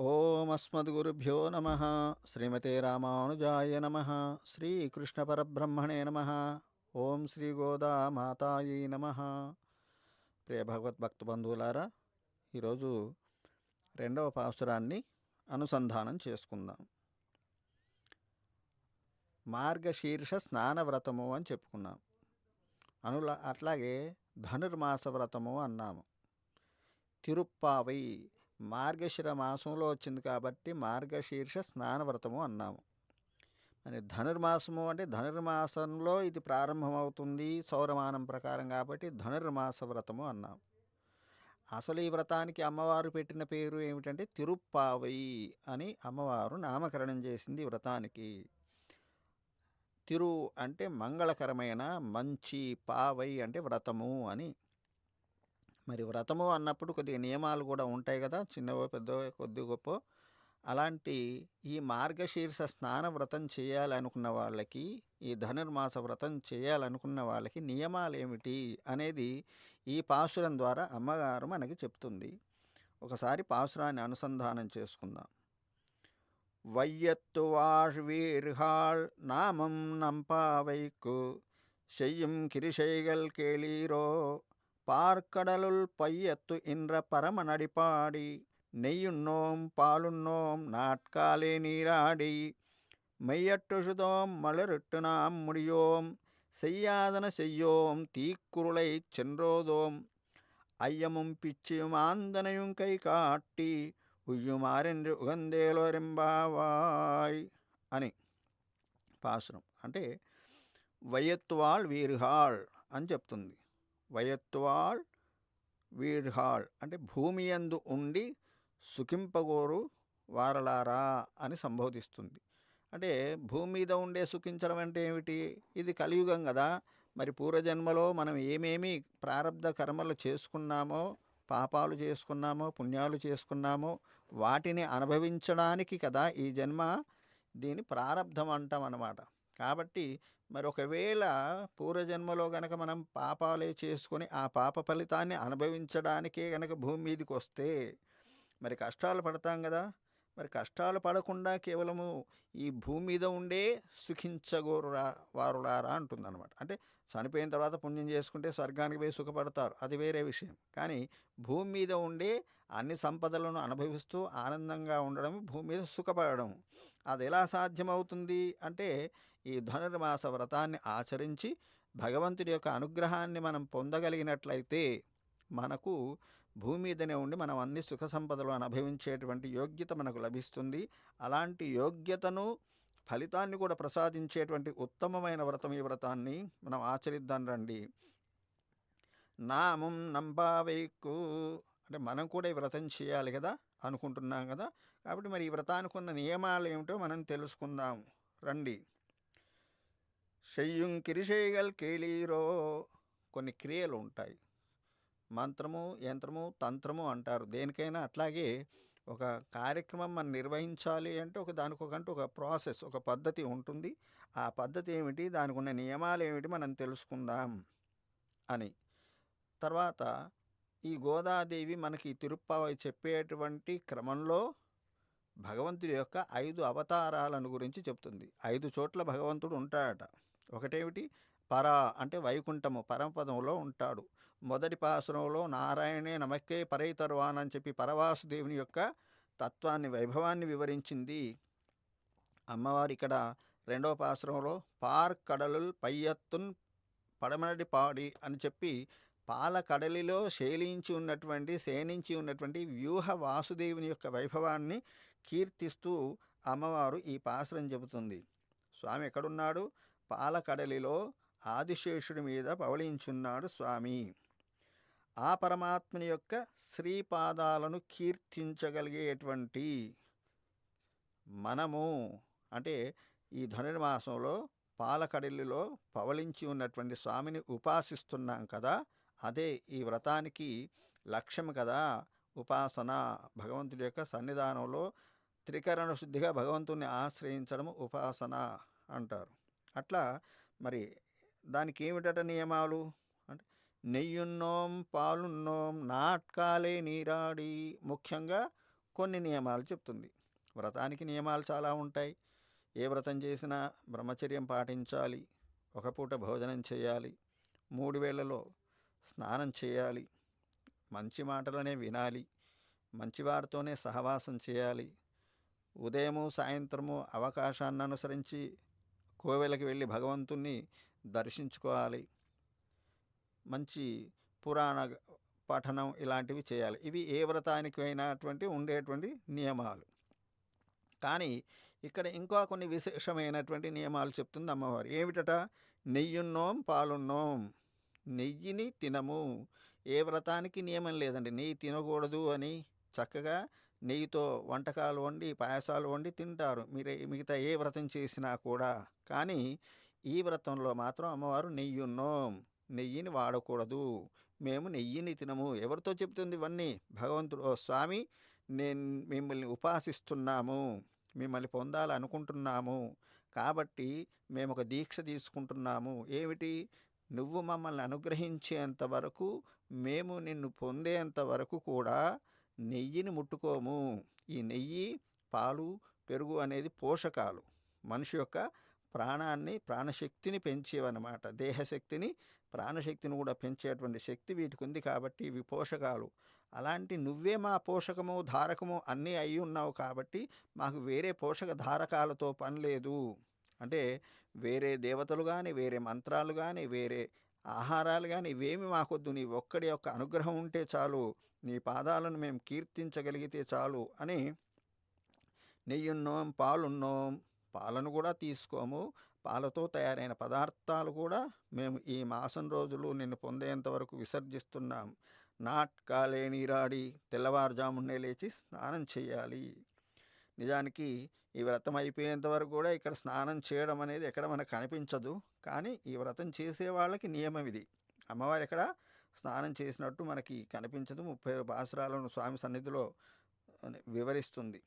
ఓం అస్మద్గురుభ్యో నమ. శ్రీమతే రామానుజాయ నమ. శ్రీకృష్ణపరబ్రహ్మణే నమ. ఓం శ్రీ గోదా మాతాయి నమ. ప్రియ భగవద్భక్త బంధువులారా ఈరోజు రెండవ పాసురాన్ని అనుసంధానం చేసుకుందాం. మార్గశీర్ష స్నాన వ్రతము అని చెప్పుకున్నాం. అనులా అట్లాగే ధనుర్మాస వ్రతము అన్నాము. తిరుప్పావై మార్గశిర మాసంలో వచ్చింది కాబట్టి మార్గశీర్ష స్నాన వ్రతము అన్నాము. మరి ధనుర్మాసము అంటే ధనుర్మాసంలో ఇది ప్రారంభమవుతుంది సౌరమానం ప్రకారం కాబట్టి ధనుర్మాస వ్రతము అన్నాం అసలు ఈ వ్రతానికి అమ్మవారు పెట్టిన పేరు ఏమిటంటే తిరుప్పావై అని అమ్మవారు నామకరణం చేసింది ఈ వ్రతానికి. తిరు అంటే మంగళకరమైన మంచి పావై అంటే వ్రతము అని. మరి వ్రతము అన్నప్పుడు కొద్దిగా నియమాలు కూడా ఉంటాయి కదా చిన్నవో పెద్దవో కొద్ది గొప్ప అలాంటి ఈ మార్గశీర్ష స్నాన వ్రతం చేయాలనుకున్న వాళ్ళకి ఈ ధనుర్మాస వ్రతం చేయాలనుకున్న వాళ్ళకి నియమాలు ఏమిటి అనేది ఈ పాసురం ద్వారా అమ్మగారు మనకి చెప్తుంది ఒకసారి పాసురాన్ని అనుసంధానం చేసుకుందాం வையத்து வாழ்வீர்கள் நாமம் நம்பாவைக்கு செய்யும் கிரிசைகள் கேளீரோ பார்க்கடலுள் பையத்து என்ற பரம நடிப்பாடி நெய்யுண்ணோம் பாலுண்ணோம் நாட்காலே நீராடி மெய்யட்டு சுதோம் மலரிட்டு நாம் முடியோம் செய்யாதன செய்யோம் தீக்குருளை சென்றோதோம் ஐயமும் பிச்சையும் ஆந்தனையும் கை காட்டி ఉయ్యుమారెండ్రి ఉగందేలోరెంబావాయ్ అని పాసురం అంటే వయత్వాళ్ వీర్హాళ్ అని చెప్తుంది వయత్వాళ్ వీర్హాళ్ అంటే భూమి యందు ఉండి సుఖింపగోరు వారలారా అని సంబోధిస్తుంది. అంటే భూమి మీద ఉండే సుఖించడం అంటే ఏమిటి? ఇది కలియుగం కదా. మరి పూర్వజన్మలో మనం ఏమేమి ప్రారంధ కర్మలు చేసుకున్నామో పాపాలు చేసుకున్నామో పుణ్యాలు చేసుకున్నామో వాటిని అనుభవించడానికి కదా ఈ జన్మ దీని ప్రారంధం అంటాం అన్నమాట కాబట్టి మరి ఒకవేళ పూర్వజన్మలో గనక మనం పాపాలే చేసుకొని ఆ పాప ఫలితాన్ని అనుభవించడానికే గనక భూమి మీదకి వస్తే మరి కష్టాలు పడతాం కదా. మరి కష్టాలు పడకుండా కేవలము ఈ భూమి మీద ఉండే సుఖించగోరురా వారులారా అంటుందన్నమాట. అంటే చనిపోయిన తర్వాత పుణ్యం చేసుకుంటే స్వర్గానికి పోయి సుఖపడతారు. అది వేరే విషయం. కానీ భూమి మీద ఉండే అన్ని సంపదలను అనుభవిస్తూ ఆనందంగా ఉండడం భూమి మీద సుఖపడడం అది ఎలా సాధ్యమవుతుంది అంటే ఈ ధనుర్మాస వ్రతాన్ని ఆచరించి భగవంతుడి యొక్క అనుగ్రహాన్ని మనం పొందగలిగినట్లయితే మనకు భూమి మీదనే ఉండి మనం అన్ని సుఖ సంపదలు అనుభవించేటువంటి యోగ్యత మనకు లభిస్తుంది. అలాంటి యోగ్యతను ఫలితాన్ని కూడా ప్రసాదించేటువంటి ఉత్తమమైన వ్రతం ఈ వ్రతాన్ని మనం ఆచరిద్దాం రండి. నామం నంబావైకు. అంటే మనం కూడా ఈ వ్రతం చేయాలి కదా అనుకుంటున్నాం కదా. కాబట్టి మరి ఈ వ్రతానికి ఉన్న నియమాలు ఏమిటో మనం తెలుసుకుందాం. రండి. షయ్యుం కిరిశేగల్ కేళీరో. కొన్ని క్రియలు ఉంటాయి. మంత్రము యంత్రము తంత్రము అంటారు. దేనికైనా అట్లాగే ఒక కార్యక్రమం మనం నిర్వహించాలి అంటే ఒక దానికి ఒక ప్రాసెస్ ఒక పద్ధతి ఉంటుంది. ఆ పద్ధతి ఏమిటి? దానికి ఉన్న నియమాలు ఏమిటి? మనం తెలుసుకుందాం అని. తర్వాత ఈ గోదాదేవి మనకి తిరుప్పావై చెప్పేటువంటి క్రమంలో భగవంతుడి యొక్క ఐదు అవతారాలను గురించి చెప్తుంది. ఐదు చోట్ల భగవంతుడు ఉంటాడట. ఒకటేమిటి? పర అంటే వైకుంఠము పరమపదంలో ఉంటాడు. మొదటి పాసురంలో నారాయణే నమక్కే పరైతర్వాన్ అని చెప్పి పరవాసుదేవుని యొక్క తత్వాన్ని వైభవాన్ని వివరించింది. అమ్మవారు ఇక్కడ రెండవ పాసురంలో పార్ కడలుల్ పయ్యత్తున్ పడమనడి పాడి అని చెప్పి పాల కడలిలో శైలించి ఉన్నటువంటి శయనించి ఉన్నటువంటి వ్యూహ వాసుదేవుని యొక్క వైభవాన్ని కీర్తిస్తూ అమ్మవారు ఈ పాశ్రం చెబుతుంది. స్వామి ఎక్కడున్నాడు? పాల కడలిలో ఆదిశేషుడి మీద పవళించున్నాడు స్వామి. ఆ పరమాత్మని యొక్క శ్రీపాదాలను కీర్తించగలిగేటువంటి మనము అంటే ఈ ధనుర్మాసంలో పాలకడిల్లిలో పవళించి ఉన్నటువంటి స్వామిని ఉపాసిస్తున్నాం కదా అదే ఈ వ్రతానికి లక్ష్యం కదా. ఉపాసన భగవంతుడి యొక్క సన్నిధానంలో త్రికరణ శుద్ధిగా భగవంతుణ్ణి ఆశ్రయించడం ఉపాసన అంటారు. అట్లా మరి దానికి ఏమిటట నియమాలు? అంటే నెయ్యున్నోం పాలున్నోం నాట్కాలే నీరాడి ముఖ్యంగా కొన్ని నియమాలు చెప్తుంది. వ్రతానికి నియమాలు చాలా ఉంటాయి. ఏ వ్రతం చేసినా బ్రహ్మచర్యం పాటించాలి. ఒక పూట భోజనం చేయాలి. మూడు వేళలో స్నానం చేయాలి. మంచి మాటలనే వినాలి. మంచివారితోనే సహవాసం చేయాలి. ఉదయము సాయంత్రము అవకాశాన్ని అనుసరించి కోవెలకి వెళ్ళి భగవంతుణ్ణి దర్శించుకోవాలి. మంచి పురాణ పఠనం ఇలాంటివి చేయాలి. ఇవి ఏ వ్రతానికి అయినటువంటి ఉండేటువంటి నియమాలు. కానీ ఇక్కడ ఇంకా కొన్ని విశేషమైనటువంటి నియమాలు చెప్తుంది అమ్మవారు. ఏమిటట? నెయ్యున్నోం పాలున్నోం. నెయ్యిని తినము. ఏ వ్రతానికి నియమం లేదండి. నెయ్యి తినకూడదు అని చక్కగా నెయ్యితో వంటకాలు వండి పాయసాలు వండి తింటారు. మీరు మిగతా ఏ వ్రతం చేసినా కూడా. కానీ ఈ వ్రతంలో మాత్రం అమ్మవారు నెయ్యి ఉన్నాం నెయ్యిని వాడకూడదు. మేము నెయ్యిని తినము. ఎవరితో చెప్తుంది ఇవన్నీ? భగవంతుడు ఓ స్వామి నేను మిమ్మల్ని ఉపాసిస్తున్నాము. మిమ్మల్ని పొందాలనుకుంటున్నాము. కాబట్టి మేము ఒక దీక్ష తీసుకుంటున్నాము. ఏమిటి? నువ్వు మమ్మల్ని అనుగ్రహించేంత వరకు మేము నిన్ను పొందేంత వరకు కూడా నెయ్యిని ముట్టుకోము. ఈ నెయ్యి పాలు పెరుగు అనేది పోషకాలు. మనిషి యొక్క ప్రాణాన్ని ప్రాణశక్తిని పెంచేవన్నమాట. దేహశక్తిని ప్రాణశక్తిని కూడా పెంచేటువంటి శక్తి వీటికి ఉంది కాబట్టి ఇవి పోషకాలు. అలాంటి నువ్వే మా పోషకము ధారకము అన్నీ అయి ఉన్నావు కాబట్టి మాకు వేరే పోషక ధారకాలతో పని లేదు. అంటే వేరే దేవతలు కానీ వేరే మంత్రాలు కానీ వేరే ఆహారాలు కానీ ఇవేమి మాకొద్దు. నీ ఒక్కడి యొక్క అనుగ్రహం ఉంటే చాలు. నీ పాదాలను మేము కీర్తించగలిగితే చాలు అని నెయ్యున్నోం పాలున్నోం పాలను కూడా తీసుకోము. పాలతో తయారైన పదార్థాలు కూడా మేము ఈ మాసం రోజులు నిన్ను పొందేంత వరకు విసర్జిస్తున్నాం. నాట్కాలే నీరాడి తెల్లవారుజామునే లేచి స్నానం చేయాలి. నిజానికి ఈ వ్రతం అయిపోయేంత వరకు కూడా ఇక్కడ స్నానం చేయడం అనేది ఎక్కడ మనకు కనిపించదు. కానీ ఈ వ్రతం చేసే వాళ్ళకి నియమం ఇది. అమ్మవారు ఎక్కడ స్నానం చేసినట్టు మనకి కనిపించదు. ముప్పై బాసురాలను స్వామి సన్నిధిలో వివరిస్తుంది.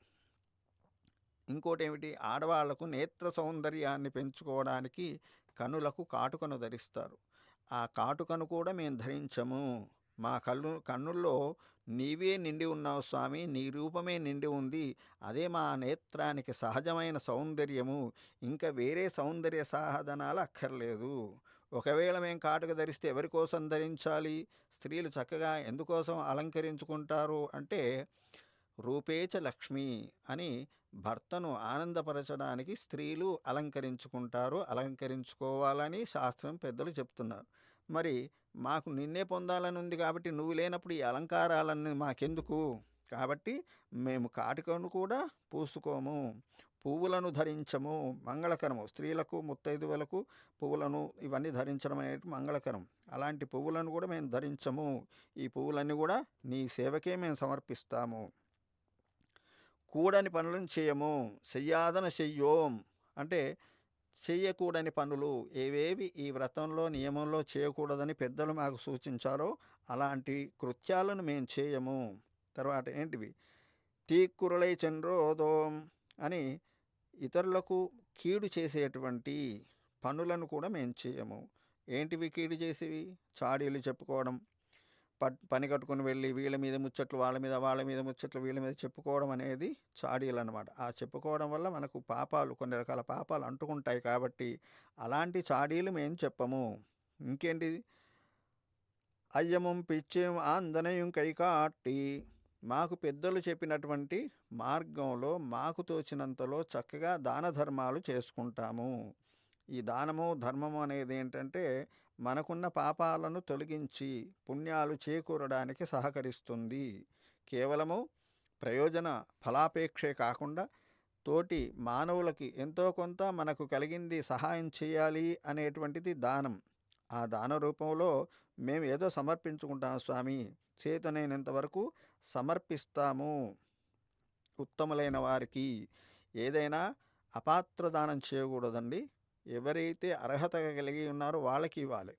ఇంకోటి ఏమిటి ఆడవాళ్ళకు నేత్ర సౌందర్యాన్ని పెంచుకోవడానికి కన్నులకు కాటుకను ధరిస్తారు. ఆ కాటుకను కూడా మేము ధరించము. మా కళ్ళు కన్నుల్లో నీవే నిండి ఉన్నావు స్వామి నీ రూపమే నిండి ఉంది. అదే మా నేత్రానికి సహజమైన సౌందర్యము. ఇంకా వేరే సౌందర్య సాధనాలు అక్కర్లేదు. ఒకవేళ మేము కాటుక ధరిస్తే ఎవరి కోసం ధరించాలి? స్త్రీలు చక్కగా ఎందుకోసం అలంకరించుకుంటారు? అంటే రూపేచ లక్ష్మి అని భర్తను ఆనందపరచడానికి స్త్రీలు అలంకరించుకుంటారు అలంకరించుకోవాలని శాస్త్రం పెద్దలు చెప్తున్నారు. మరి మాకు నిన్నే పొందాలని ఉంది కాబట్టి నువ్వు లేనప్పుడు ఈ అలంకారాలన్నీ మాకెందుకు? కాబట్టి మేము కాటికను కూడా పూసుకోము. పువ్వులను ధరించము మంగళకరము. స్త్రీలకు ముత్తైదువులకు పువ్వులను ఇవన్నీ ధరించడం అనేది మంగళకరం. అలాంటి పువ్వులను కూడా మేము ధరించము. ఈ పువ్వులన్నీ కూడా నీ సేవకే మేము సమర్పిస్తాము. కూడని పనులను చేయము. చెయ్యాదన చెయ్యోం. అంటే చేయకూడని పనులు ఏవేవి ఈ వ్రతంలో నియమంలో చేయకూడదని పెద్దలు మాకు సూచించారో అలాంటి కృత్యాలను మేము చేయము. తర్వాత ఏంటివి? తీక్కురలై చంద్రోదోం అని ఇతరులకు కీడు చేసేటువంటి పనులను కూడా మేము చేయము. ఏంటివి కీడు చేసేవి? చాడీలు చెప్పుకోవడం పట్ పని కట్టుకుని వెళ్ళి వీళ్ళ మీద ముచ్చట్లు వాళ్ళ మీద వాళ్ళ మీద ముచ్చట్లు వీళ్ళ మీద చెప్పుకోవడం అనేది చాడీలు అనమాట ఆ చెప్పుకోవడం వల్ల మనకు పాపాలు కొన్ని రకాల పాపాలు అంటుకుంటాయి కాబట్టి అలాంటి చాడీలు మేము చెప్పము. ఇంకేంటి అయ్యమం పిచ్చేం ఆందనయం కైకాట్టి మాకు పెద్దలు చెప్పినటువంటి మార్గంలో మాకు తోచినంతలో చక్కగా దాన ధర్మాలు చేసుకుంటాము. ఈ దానము ధర్మము అనేది ఏంటంటే మనకున్న పాపాలను తొలగించి పుణ్యాలు చేకూరడానికి సహకరిస్తుంది. కేవలము ప్రయోజన ఫలాపేక్షే కాకుండా తోటి మానవులకి ఎంతో కొంత మనకు కలిగింది సహాయం చేయాలి అనేటువంటిది దానం. ఆ దాన రూపంలో మేము ఏదో సమర్పించుకుంటాం స్వామి. చేతనైనంత వరకు సమర్పిస్తాము. ఉత్తములైన వారికి ఏదైనా అపాత్ర దానం చేయకూడదండి. ఎవరైతే అర్హత కలిగి ఉన్నారో వాళ్ళకి ఇవ్వాలి.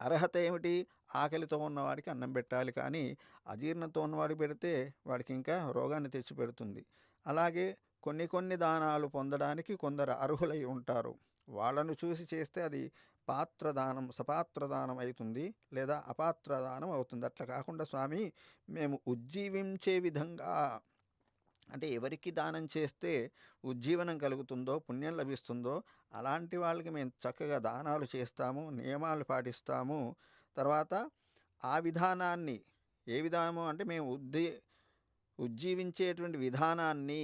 అర్హత ఏమిటి? ఆకలితో ఉన్నవాడికి అన్నం పెట్టాలి కానీ అజీర్ణతో ఉన్నవాడికి పెడితే వాడికి ఇంకా రోగాన్ని తెచ్చిపెడుతుంది అలాగే కొన్ని కొన్ని దానాలు పొందడానికి కొందరు అర్హులై ఉంటారు. వాళ్ళను చూసి చేస్తే అది పాత్రదానం సపాత్రదానం అవుతుంది లేదా అపాత్రదానం అవుతుంది. అట్లా కాకుండా స్వామి మేము ఉజ్జీవించే విధంగా అంటే ఎవరికి దానం చేస్తే ఉజ్జీవనం కలుగుతుందో పుణ్యం లభిస్తుందో అలాంటి వాళ్ళకి మేము చక్కగా దానాలు చేస్తాము నియమాలు పాటిస్తాము. తర్వాత ఆ విధానాన్ని ఏ విధానము అంటే మేము ఉద్ది ఉజ్జీవించేటువంటి విధానాన్ని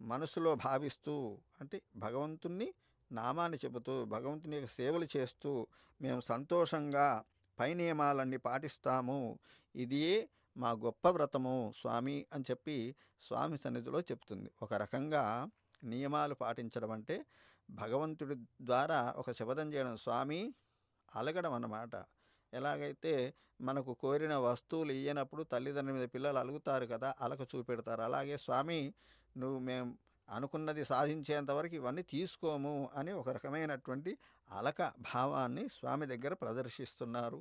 మనసులో భావిస్తూ అంటే భగవంతుణ్ణి నామాన్ని చెబుతూ భగవంతుని యొక్క సేవలు చేస్తూ మేము సంతోషంగా పై నియమాలన్నీ పాటిస్తాము. ఇదియే మా గొప్ప వ్రతము స్వామి అని చెప్పి స్వామి సన్నిధిలో చెప్తుంది. ఒక రకంగా నియమాలు పాటించడం అంటే భగవంతుడి ద్వారా ఒక శపథం చేయడం స్వామి అలగడం అన్నమాట. ఎలాగైతే మనకు కోరిన వస్తువులు ఇయ్యనప్పుడు తల్లిదండ్రుల మీద పిల్లలు అలుగుతారు కదా అలక చూపెడతారు. అలాగే స్వామి నువ్వు మేము అనుకున్నది సాధించేంతవరకు ఇవన్నీ తీసుకోము అని ఒక రకమైనటువంటి అలక భావాన్ని స్వామి దగ్గర ప్రదర్శిస్తున్నారు.